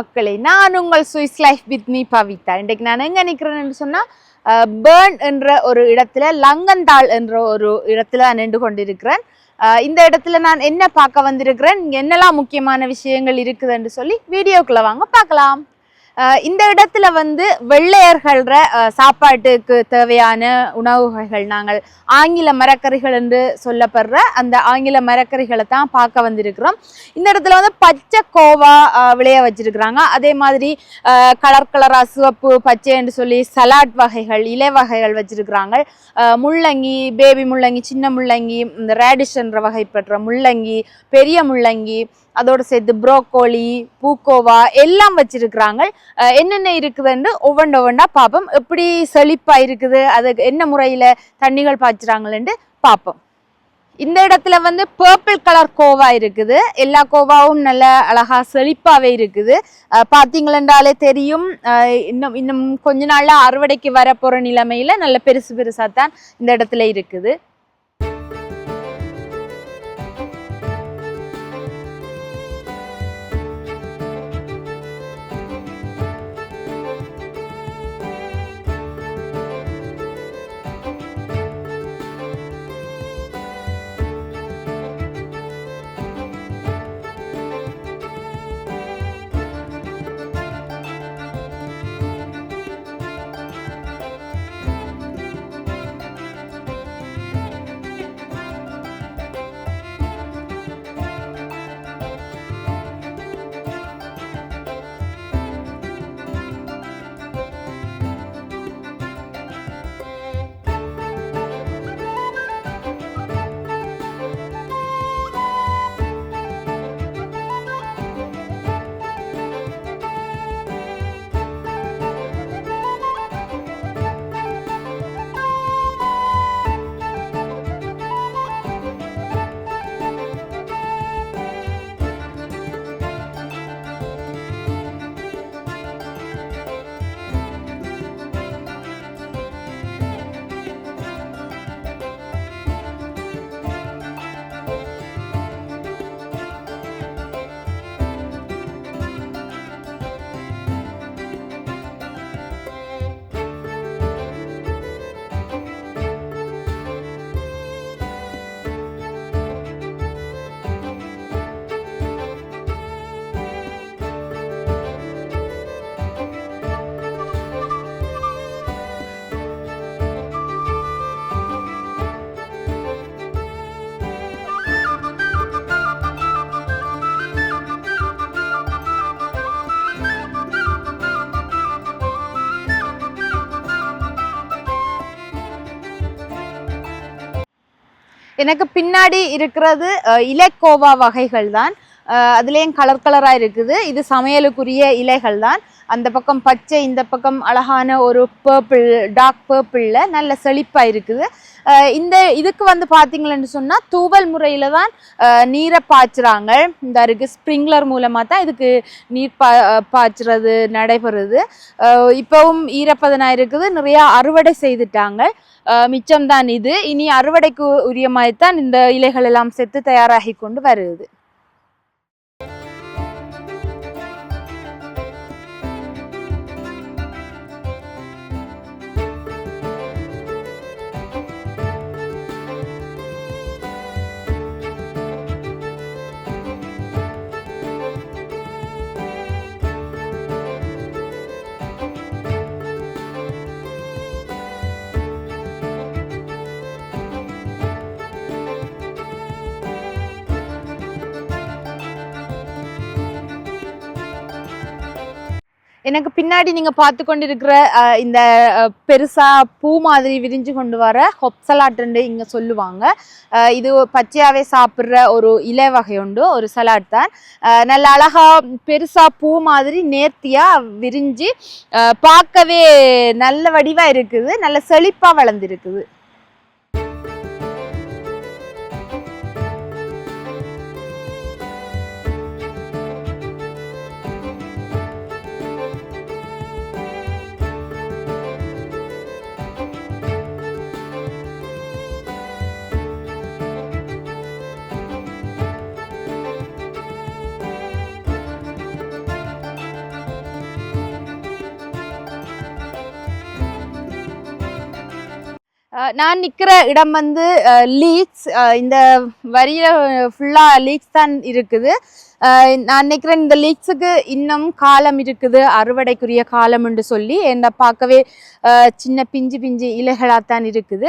மக்களே நான் உங்கள் Swiss life with me Pavitha. இன்றைக்கு நான் எங்கே நிற்கிறேன்னு சொன்னா பேர்ன் என்ற ஒரு இடத்துல லங்கந்தாள் என்ற ஒரு இடத்துல நான் நின்று கொண்டிருக்கிறேன். இந்த இடத்துல நான் என்ன பார்க்க வந்திருக்கிறேன்? என்னெல்லாம் முக்கியமான விஷயங்கள் இருக்குதுன்னு சொல்லி வீடியோக்குள்ளே வாங்க பார்க்கலாம். இந்த இடத்துல வந்து வெள்ளையர்கள சாப்பாட்டுக்கு தேவையான உணவு வகைகள் நாங்கள் ஆங்கில மரக்கறிகள் என்று சொல்லப்படுற அந்த ஆங்கில மரக்கறிகளை தான் பார்க்க வந்திருக்கிறோம். இந்த இடத்துல வந்து பச்சை கோவா விளைய வச்சிருக்கிறாங்க. அதே மாதிரி கலர் கலராக சிவப்பு பச்சைன்னு சொல்லி சலாட் வகைகள் இலை வகைகள் வச்சிருக்கிறாங்க. முள்ளங்கி பேபி முள்ளங்கி சின்ன முள்ளங்கி இந்த ரேடிஷ் என்ற வகைப்பட்ட முள்ளங்கி பெரிய முள்ளங்கி அதோடு சேர்த்து ப்ரோக்கோலி பூக்கோவா எல்லாம் வச்சிருக்கிறாங்க. என்னென்ன இருக்குதுன்னு ஒவ்வொன்று ஒவ்வொன்றா பார்ப்போம். எப்படி செழிப்பாக இருக்குது? அதுக்கு என்ன முறையில் தண்ணிகள் பாய்ச்சுறாங்களேன்ட்டு பார்ப்போம். இந்த இடத்துல வந்து பர்பிள் கலர் கோவா இருக்குது. எல்லா கோவாவும் நல்ல அழகா செழிப்பாகவே இருக்குது. பார்த்தீங்களென்றாலே தெரியும். இன்னும் இன்னும் கொஞ்ச நாளில் அறுவடைக்கு வரப்போகிற நிலைமையில் நல்ல பெருசு பெருசாக தான் இந்த இடத்துல இருக்குது. எனக்கு பின்னாடி இருக்கிறது இலக்கோவா வகைகள் தான் அதுலேயும் கலர் கலராக இருக்குது. இது சமையலுக்குரிய இலைகள் தான். அந்த பக்கம் பச்சை இந்த பக்கம் அழகான ஒரு பர்பிள் டார்க் பர்பிளில் நல்ல செழிப்பாக இருக்குது. இந்த இதுக்கு வந்து பார்த்தீங்களன்னு சொன்னால் தூவல் முறையில் தான் நீரை பாய்ச்சுறாங்க. இந்த இருக்குது ஸ்ப்ரிங்க்லர் மூலமாக தான் இதுக்கு நீர் பா பாய்ச்சுறது நடைபெறுது. இப்போவும் ஈரப்பதனாக இருக்குது. நிறையா அறுவடை செய்துட்டாங்க. மிச்சம்தான் இது. இனி அறுவடைக்கு உரிய மாதிரி தான் இந்த இலைகள் எல்லாம் செத்து தயாராகி கொண்டு வருது. எனக்கு பின்னாடி நீங்க பார்த்து கொண்டிருக்கிற இருக்கிற இந்த பெருசாக பெருசா பூ மாதிரி விரிஞ்சு கொண்டு வர ஹொப்சலாட்டுன்னு இங்க சொல்லுவாங்க. இது பச்சையாவே சாப்பிட்ற ஒரு இலை வகை உண்டு ஒரு சலாட் தான். நல்ல அழகா பெருசா பூ மாதிரி நேர்த்தியா விரிஞ்சு பார்க்கவே நல்ல வடிவா இருக்குது நல்ல செழிப்பா வளர்ந்துருக்குது. நான் நிற்கிற இடம் வந்து லீக்ஸ் இந்த வரியில ஃபுல்லாக லீக்ஸ் தான் இருக்குது. நான் நினைக்கிறேன் இந்த லீக்ஸுக்கு இன்னும் காலம் இருக்குது. அறுவடைக்குரிய காலம் என்று சொல்லி என்னை பார்க்கவே சின்ன பிஞ்சு பிஞ்சு இலைகளாகத்தான் இருக்குது.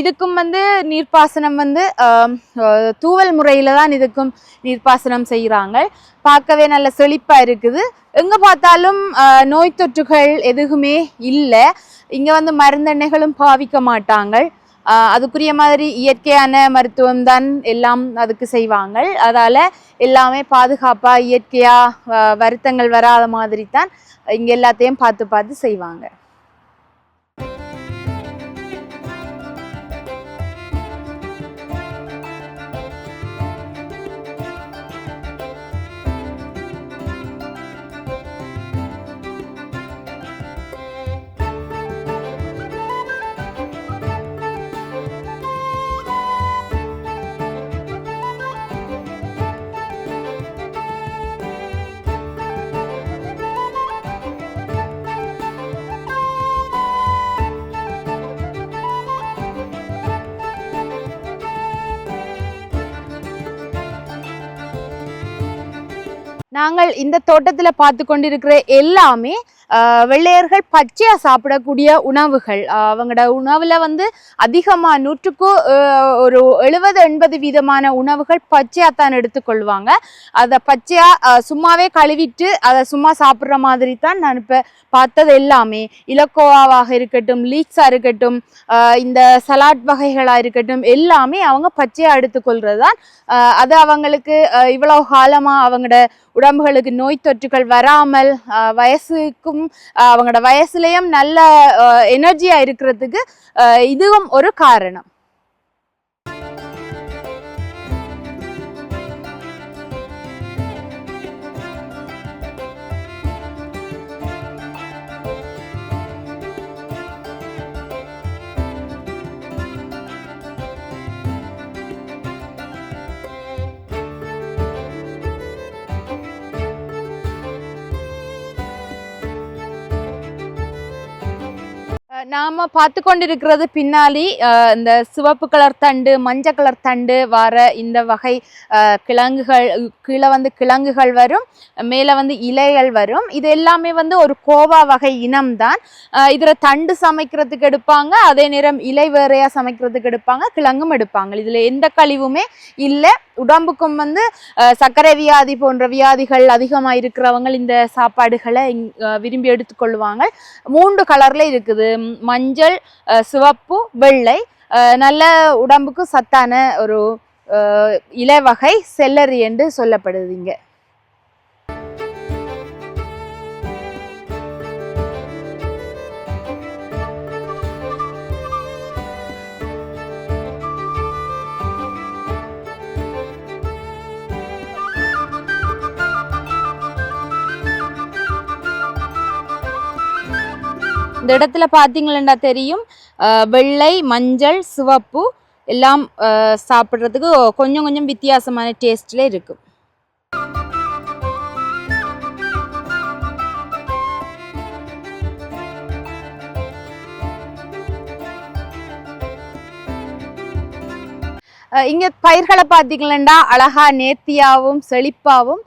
இதுக்கும் வந்து நீர்ப்பாசனம் வந்து தூவல் முறையில் தான் இதுக்கும் நீர்ப்பாசனம் செய்கிறாங்க பார்க்கவே நல்ல செழிப்பாக இருக்குது. எங்கே பார்த்தாலும் நோய் தொற்றுகள் எதுவுமே இல்லை. இங்கே வந்து மருந்தெண்ணெய்களும் பாவிக்க மாட்டாங்க. அதுக்குரிய மாதிரி இயற்கையான மருத்துவம் தான் எல்லாம் அதுக்கு செய்வாங்க அதால் எல்லாமே பாதுகாப்பாக இயற்கையாக வருத்தங்கள் வராத மாதிரி தான் இங்கே எல்லாத்தையும் பார்த்து பார்த்து செய்வாங்க. நாங்கள் இந்த தோட்டத்தில் பார்த்து கொண்டிருக்கிற எல்லாமே வெள்ளையர்கள் பச்சையாக சாப்பிடக்கூடிய உணவுகள். அவங்களோட உணவில் வந்து அதிகமாக நூற்றுக்கு ஒரு எழுபது எண்பது வீதமான உணவுகள் பச்சையாக தான் எடுத்துக்கொள்வாங்க அதை பச்சையாக சும்மாவே கழுவிட்டு அதை சும்மா சாப்பிட்ற மாதிரி தான் நான் இப்போ பார்த்தது எல்லாமே. இலக்கோவாவாக இருக்கட்டும் லீக்ஸாக இருக்கட்டும் இந்த சலாட் வகைகளாக இருக்கட்டும் எல்லாமே அவங்க பச்சையாக எடுத்துக்கொள்கிறது தான். அது அவங்களுக்கு இவ்வளோ காலமாக அவங்களோட உடம்புகளுக்கு நோய் தொற்றுகள் வராமல் வயசுக்கும் ஆஹ் அவங்களோட வயசுலயும் நல்ல எனர்ஜியா இருக்கிறதுக்கு இதுவும் ஒரு காரணம். நாம் பார்த்து கொண்டிருக்கிறது பின்னாடி இந்த சிவப்பு கலர் தண்டு மஞ்சள் கலர் தண்டு வர இந்த வகை கிழங்குகள் கீழே வந்து கிழங்குகள் வரும் மேலே வந்து இலைகள் வரும். இது எல்லாமே வந்து ஒரு கோவா வகை இனம்தான். இதில் தண்டு சமைக்கிறதுக்கு எடுப்பாங்க அதே நேரம் இலை வேறையாக சமைக்கிறதுக்கு எடுப்பாங்க கிழங்கும் எடுப்பாங்க. இதில் எந்த கழிவுமே இல்லை. உடம்புக்கும் வந்து சர்க்கரை வியாதி போன்ற வியாதிகள் அதிகமாக இருக்கிறவங்க இந்த சாப்பாடுகளை இங்- விரும்பி எடுத்துக்கொள்வாங்க. மூன்று கலரில் இருக்குது. மஞ்சள் சிவப்பு வெள்ளை நல்ல உடம்புக்கு சத்தான ஒரு இலை வகை செல்லரி என்று சொல்லப்படுது இந்த இடத்துல பார்த்தீங்களா தெரியும். வெள்ளை மஞ்சள் சிவப்பு எல்லாம் சாப்பிட்றதுக்கு கொஞ்சம் கொஞ்சம் வித்தியாசமான டேஸ்ட்ல இருக்கும் இங்க பயிர்களை பார்த்தீங்களா அழகா நேர்த்தியாவும் செழிப்பாவும்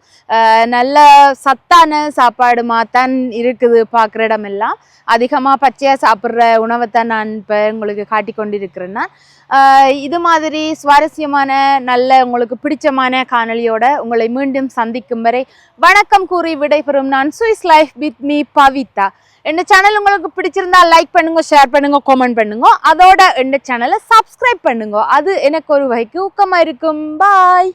நல்ல சத்தான சாப்பாடுமா தான் இருக்குது பார்க்குற இடமெல்லாம். அதிகமாக பச்சையாக சாப்பிட்ற உணவை தான் நான் இப்போ உங்களுக்கு காட்டி கொண்டிருக்கிறேன்னா. இருக்கிறேன்னா இது மாதிரி சுவாரஸ்யமான நல்ல உங்களுக்கு பிடிச்சமான காணொலியோட உங்களை மீண்டும் சந்திக்கும் வரை வணக்கம் கூறி விடைபெறும் நான் Swiss life with me Pavitha. எந்த சேனல் உங்களுக்கு பிடிச்சிருந்தா லைக் பண்ணுங்க ஷேர் பண்ணுங்க கமெண்ட் பண்ணுங்க. அதோட எந்த சேனலை சப்ஸ்கிரைப் பண்ணுங்க. அது எனக்கு ஒரு வகைக்கு ஊக்கமாக இருக்கும். பாய்